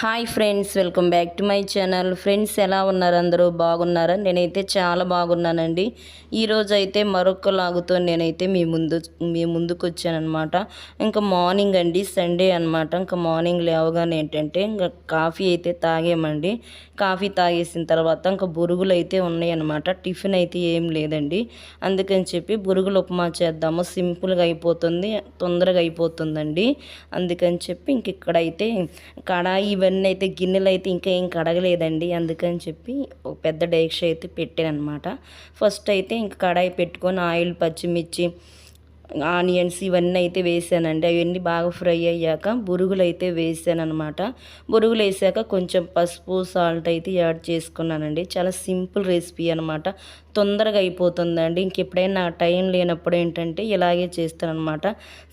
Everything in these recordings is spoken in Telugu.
Hi friends welcome back to my channel. Friends ఎలా ఉన్నారు? అందరూ బాగున్నారా? నేనైతే చాలా బాగున్నానండి. ఈరోజు అయితే మరొక లాగుతో నేనైతే మీ ముందు మీ ముందుకు వచ్చానమాట ఇంకా మార్నింగ్ అండి సండే అనమాట ఇంకా మార్నింగ్ లేవగానే ఏంటంటే ఇంకా కాఫీ అయితే తాగామండి. కాఫీ తాగేసిన తర్వాత ఇంకా బురుగులు అయితే ఉన్నాయన్నమాట. టిఫిన్ అయితే ఏం లేదండి. అందుకని చెప్పి బురుగులు ఉప్మా చేద్దాము. సింపుల్గా అయిపోతుంది తొందరగా అయిపోతుందండి. అందుకని చెప్పి ఇంక ఇక్కడైతే కడాయి ఇవన్నీ అయితే గిన్నెలు అయితే ఇంకా ఏం కడగలేదండి. అందుకని చెప్పి ఒక పెద్ద డేక్ష అయితే పెట్టాను అనమాట ఫస్ట్ అయితే ఇంక కడాయి పెట్టుకొని ఆయిల్ పచ్చిమిర్చి ఆనియన్స్ ఇవన్నీ అయితే వేసానండి అవన్నీ బాగా ఫ్రై అయ్యాక బురుగులు అయితే వేసాను అనమాట బురుగులు వేసాక కొంచెం పసుపు సాల్ట్ అయితే యాడ్ చేసుకున్నానండి. చాలా సింపుల్ రెసిపీ అనమాట తొందరగా అయిపోతుందండి. ఇంకెప్పుడైనా టైం లేనప్పుడు ఏంటంటే ఇలాగే చేస్తానమాట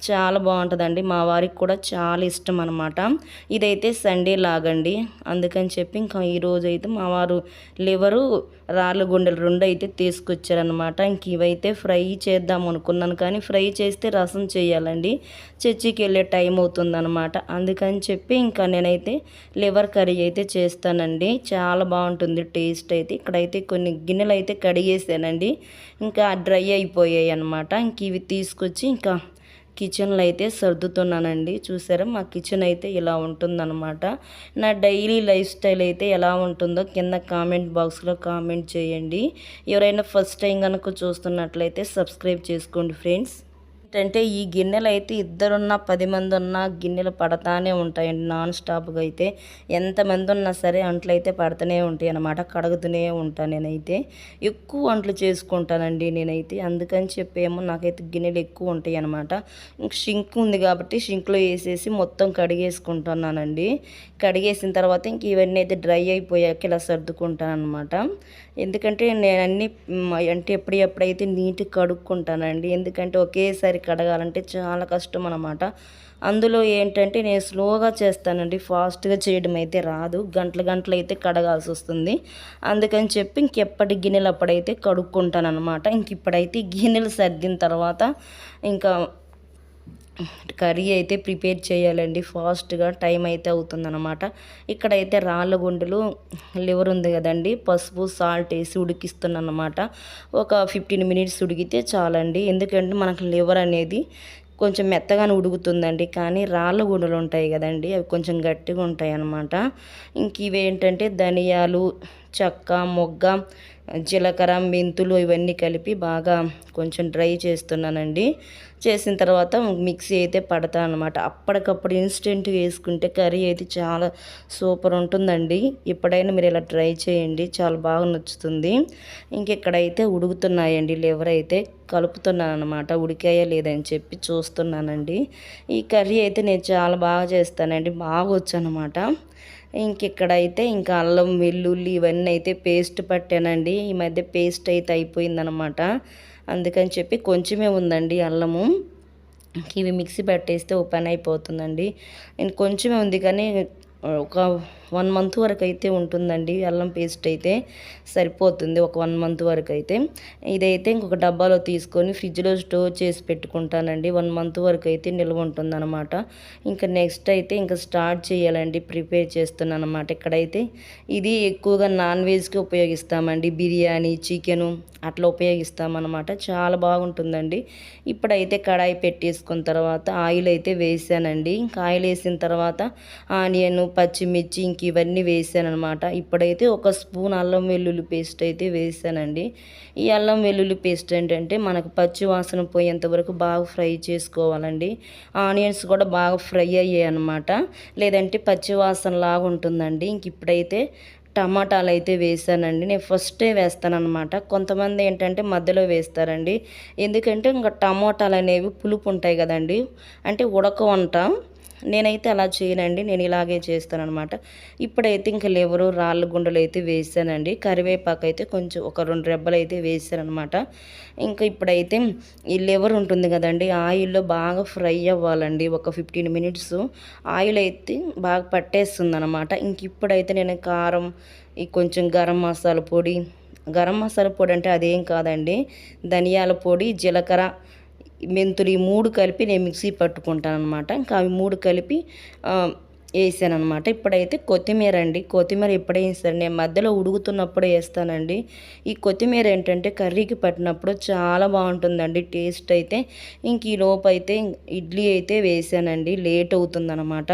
చాలా బాగుంటుందండి. మా వారికి కూడా చాలా ఇష్టం అనమాట ఇదైతే సండే లాగండి. అందుకని చెప్పి ఇంకా ఈరోజు అయితే మా వారు లివరు రాళ్ళ గుండెలు రెండు అయితే తీసుకొచ్చారనమాట ఇంక ఇవైతే ఫ్రై చేద్దాం అనుకున్నాను కానీ ఫ్రై చేస్తే రసం చేయాలండి. చర్చికి వెళ్ళే టైం అవుతుందన్నమాట. అందుకని చెప్పి ఇంకా నేనైతే లివర్ కర్రీ అయితే చేస్తానండి. చాలా బాగుంటుంది టేస్ట్ అయితే. ఇక్కడైతే కొన్ని గిన్నెలు అయితే కడిగేసానండి. ఇంకా డ్రై అయిపోయాయి అనమాట ఇంక ఇవి తీసుకొచ్చి ఇంకా కిచెన్లో అయితే సర్దుతున్నానండి. చూసారా? మా కిచెన్ అయితే ఇలా ఉంటుందన్నమాట. నా డైలీ లైఫ్ స్టైల్ అయితే ఎలా ఉంటుందో కింద కామెంట్ బాక్స్లో కామెంట్ చేయండి. ఎవరైనా ఫస్ట్ టైం కనుక చూస్తున్నట్లయితే సబ్స్క్రైబ్ చేసుకోండి ఫ్రెండ్స్. ఏంటంటే ఈ గిన్నెలు అయితే ఇద్దరున్నా పది మంది ఉన్నా గిన్నెలు పడతానే ఉంటాయండి నాన్ స్టాప్గా అయితే ఎంతమంది ఉన్నా సరే అంట్లు అయితే పడుతూనే ఉంటాయి అనమాట కడుగుతూనే ఉంటాను నేనైతే. ఎక్కువ వంటలు చేసుకుంటానండి నేనైతే. అందుకని చెప్పేమో నాకైతే గిన్నెలు ఎక్కువ ఉంటాయి అనమాట షింక్ ఉంది కాబట్టి షింక్లో వేసేసి మొత్తం కడిగేసుకుంటున్నానండి. కడిగేసిన తర్వాత ఇంక ఇవన్నీ అయితే డ్రై అయిపోయాక ఇలా సర్దుకుంటాను అనమాట ఎందుకంటే నేను అన్ని అంటే ఎప్పుడెప్పుడైతే నీట్గా కడుక్కుంటానండి ఎందుకంటే ఒకేసారి కడగాలంటే చాలా కష్టం అనమాట అందులో ఏంటంటే నేను స్లోగా చేస్తానండి. ఫాస్ట్గా చేయడం అయితే రాదు. గంటల గంటలు అయితే కడగాల్సి వస్తుంది. అందుకని చెప్పి ఇంకెప్పటి గిన్నెలు అప్పుడైతే కడుక్కుంటాను అనమాట ఇంక ఇప్పుడైతే గిన్నెలు సర్దిన తర్వాత ఇంకా కర్రీ అయితే ప్రిపేర్ చేయాలండి. ఫాస్ట్గా టైం అయితే అవుతుందన్నమాట. ఇక్కడైతే రాళ్ళ గుండెలు లివర్ ఉంది కదండి. పసుపు సాల్ట్ వేసి ఉడికిస్తున్నమాట ఒక ఫిఫ్టీన్ మినిట్స్ ఉడికితే చాలండి. ఎందుకంటే మనకు లివర్ అనేది కొంచెం మెత్తగానే ఉడుకుతుందండి. కానీ రాళ్ళ గుండెలు ఉంటాయి కదండి. అవి కొంచెం గట్టిగా ఉంటాయి అన్నమాట ఇంక ఇవేంటంటే ధనియాలు చెక్క మొగ్గ జీలకర్ర మెంతులు ఇవన్నీ కలిపి బాగా కొంచెం డ్రై చేస్తున్నానండి. చేసిన తర్వాత మిక్సీ అయితే పడతా అనమాట అప్పటికప్పుడు ఇన్స్టెంట్ వేసుకుంటే కర్రీ అయితే చాలా సూపర్ ఉంటుందండి. ఎప్పుడైనా మీరు ఇలా ట్రై చేయండి చాలా బాగా నచ్చుతుంది. ఇంకెక్కడైతే ఉడుకుతున్నాయండి లివర్ అయితే కలుపుతున్నాను అనమాట ఉడికాయా లేదని చెప్పి చూస్తున్నానండి. ఈ కర్రీ అయితే నేను చాలా బాగా చేస్తానండి. బాగా వచ్చు అనమాట ఇంకెక్కడైతే ఇంకా అల్లం వెల్లుల్లి ఇవన్నీ అయితే పేస్ట్ పట్టానండి. ఈ మధ్య పేస్ట్ అయితే అయిపోయిందనమాట అందుకని చెప్పి కొంచెమే ఉందండి అల్లము. ఇవి మిక్సీ పట్టేస్తే ఓపెన్ అయిపోతుందండి. నేను కొంచెమే ఉంది కానీ ఒక వన్ మంత్ వరకు అయితే ఉంటుందండి. అల్లం పేస్ట్ అయితే సరిపోతుంది. ఒక వన్ మంత్ వరకు అయితే ఇదైతే ఇంకొక డబ్బాలో తీసుకొని ఫ్రిడ్జ్లో స్టోర్ చేసి పెట్టుకుంటానండి. వన్ మంత్ వరకు అయితే నిల్వ ఉంటుంది అనమాట ఇంకా నెక్స్ట్ అయితే ఇంకా స్టార్ట్ చేయాలండి. ప్రిపేర్ చేస్తున్నాను అనమాట ఇక్కడైతే ఇది ఎక్కువగా నాన్ వెజ్కి ఉపయోగిస్తామండి. బిర్యానీ చికెను అట్లా ఉపయోగిస్తామన్నమాట. చాలా బాగుంటుందండి. ఇప్పుడైతే కడాయి పెట్టేసుకున్న తర్వాత ఆయిల్ అయితే వేసానండి. ఇంకా ఆయిల్ వేసిన తర్వాత ఆనియన్ పచ్చిమిర్చి ఇంక ఇంక ఇవన్నీ వేసాను అనమాట ఇప్పుడైతే ఒక స్పూన్ అల్లం వెల్లుల్లి పేస్ట్ అయితే వేసానండి. ఈ అల్లం వెల్లుల్లి పేస్ట్ ఏంటంటే మనకు పచ్చి వాసన పోయేంత వరకు బాగా ఫ్రై చేసుకోవాలండి. ఆనియన్స్ కూడా బాగా ఫ్రై అయ్యాయి అనమాట లేదంటే పచ్చి వాసన లాగా ఉంటుందండి. ఇంక ఇప్పుడైతే టమాటాలు అయితే వేసానండి. నేను ఫస్టే వేస్తానమాట కొంతమంది ఏంటంటే మధ్యలో వేస్తారండి. ఎందుకంటే ఇంకా టమాటాలు అనేవి పులుపు ఉంటాయి కదండి. అంటే ఉడక ఉంటాం నేనైతే అలా చేయనండి నేను ఇలాగే చేస్తానమాట ఇప్పుడైతే ఇంకా లేవరు రాళ్ళ గుండెలు అయితే వేసానండి. కరివేపాకు అయితే కొంచెం ఒక రెండు రెబ్బలు అయితే వేసానమాట ఇంకా ఇప్పుడైతే ఈ లెవర్ ఉంటుంది కదండి ఆయిల్లో బాగా ఫ్రై అవ్వాలండి. ఒక ఫిఫ్టీన్ మినిట్స్ ఆయిల్ అయితే బాగా పట్టేస్తుంది అనమాట ఇంక ఇప్పుడైతే నేను కారం ఈ కొంచెం గరం మసాలా పొడి గరం మసాలా పొడి అంటే అదేం కాదండి ధనియాల పొడి జీలకర్ర మెంతులు ఈ మూడు కలిపి నేను మిక్సీ పట్టుకుంటాను అనమాట ఇంకా అవి మూడు కలిపి వేసాను అనమాట ఇప్పుడైతే కొత్తిమీర అండి. కొత్తిమీర ఇప్పుడే వేస్తాను నేను మధ్యలో ఉడుకుతున్నప్పుడు వేస్తానండి. ఈ కొత్తిమీర ఏంటంటే కర్రీకి పట్టినప్పుడు చాలా బాగుంటుందండి. టేస్ట్ అయితే ఇంక ఈ లోపు అయితే ఇడ్లీ అయితే వేసానండి. లేట్ అవుతుందన్నమాట.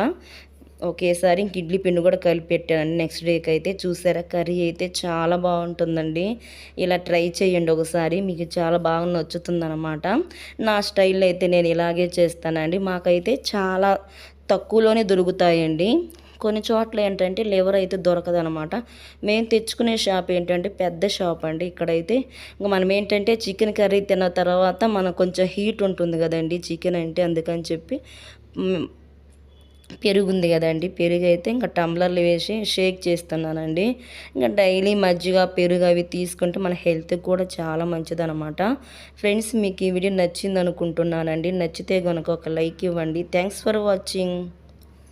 ఒకేసారి ఇంక ఇడ్లీ పిండి కూడా కలిపి పెట్టానండి నెక్స్ట్ డేకి అయితే చూసారా? కర్రీ అయితే చాలా బాగుంటుందండి. ఇలా ట్రై చేయండి ఒకసారి. మీకు చాలా బాగా నచ్చుతుందనమాట నా స్టైల్లో అయితే నేను ఇలాగే చేస్తానండి. మాకైతే చాలా తక్కువలోనే దొరుకుతాయండి. కొన్ని చోట్ల ఏంటంటే లివర్ అయితే దొరకదనమాట మేము తెచ్చుకునే షాప్ ఏంటంటే పెద్ద షాప్ అండి. ఇక్కడైతే ఇంకా మనం ఏంటంటే చికెన్ కర్రీ తిన్న తర్వాత మనకు కొంచెం హీట్ ఉంటుంది కదండి. చికెన్ అంటే అందుకని చెప్పి పెరుగు ఉంది కదండి. పెరుగు అయితే ఇంకా టంబ్లర్లు వేసి షేక్ చేస్తున్నానండి. ఇంకా డైలీ మజ్జిగ పెరుగు అవి తీసుకుంటే మన హెల్త్కి కూడా చాలా మంచిదనమాట. ఫ్రెండ్స్ మీకు ఈ వీడియో నచ్చింది అనుకుంటున్నానండి నచ్చితే కనుక ఒక లైక్ ఇవ్వండి. Thanks for watching.